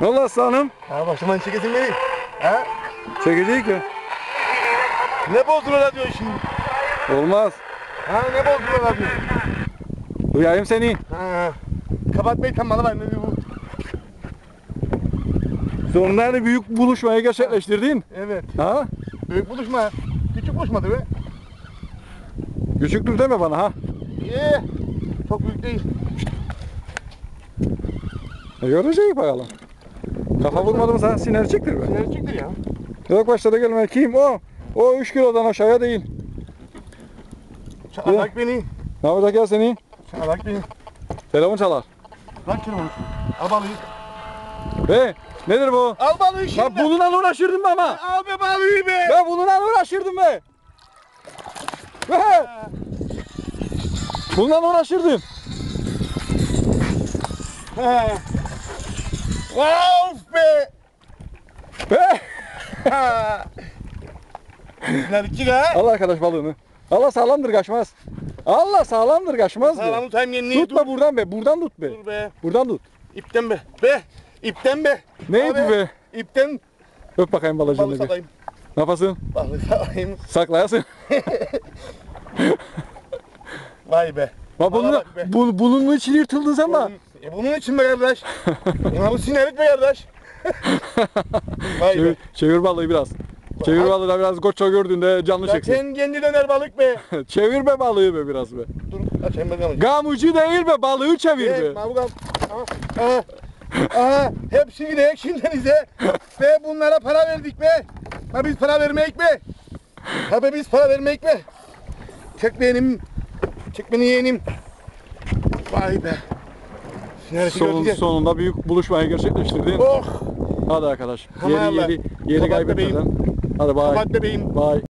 Ne oldu aslanım? Ha başıma çekesin beni. Ha? Çekeceği ki. Ne bozdular diyor şimdi. Olmaz. Ha ne bozdular diyor. Duyayım seni. Ha. Kapatmayı tam bana ver ne bu. Sonunda hani büyük buluşmayı gerçekleştirdin. Evet. Ha? Büyük buluşma. Küçük buluşmadı be. Küçüktür deme bana ha. İyi. Çok büyük değil. E, Göreceğiz bakalım. Kafa vurmadım sana sinerciktir be. Sinir çıktı ya. Yok başladı gelme. Kim o? O 3 kilodan aşağıya değil. Çağlak beni. Ne yapacak ya seni? Çağlak beni. Telefon çalar. Lan kırmızı. Al balığı. Be nedir bu? Al balığı şimdi. Ya bununla uğraşırdım be ama. Al be balığı be. Ben bununla uğraşırdım be. Be. Bununla uğraşırdım. Of be. Be. Ha? Al arkadaş balığını. Allah sağlamdır kaçmaz. Allah sağlamdır kaçmaz Sağlam be. tutayım yenini. Tutma buradan be. Buradan tut be. Dur be. Buradan tut. İpten be. Be. İpten be. Neydi Abi, be? İpten Öp bakayım balık balacığını bir. salayım. Ne yapasın? Balık salayım. Saklayasın. Vay be. Bana bunu, bak be. bu, bunun için yırtıldın sen. Bunun, e bunun için be kardeş. Bu sinerik be kardeş. Vay be. Çevir, çevir balığı biraz. Çevir balığı da biraz koça gördüğünde canlı çeksin. Zaten kendi döner balık be. çevir be balığı be biraz be. Dur açayım bakalım. Gamucu değil be balığı çevir be. Mavukam. Aha. Aha. Aha. Hepsini de ekşin denize. Ve bunlara para verdik be. Ha biz para vermeyik be. Ha be biz para vermeyik be. Çek benim. Çek beni yeğenim. Vay be. Neresi Son, gördük ya? sonunda büyük buluşmayı gerçekleştirdin. Oh. Hadi arkadaş. Yeri yeri yeri Kapat kaybetmeden. Hadi bay. Kapat. Bay.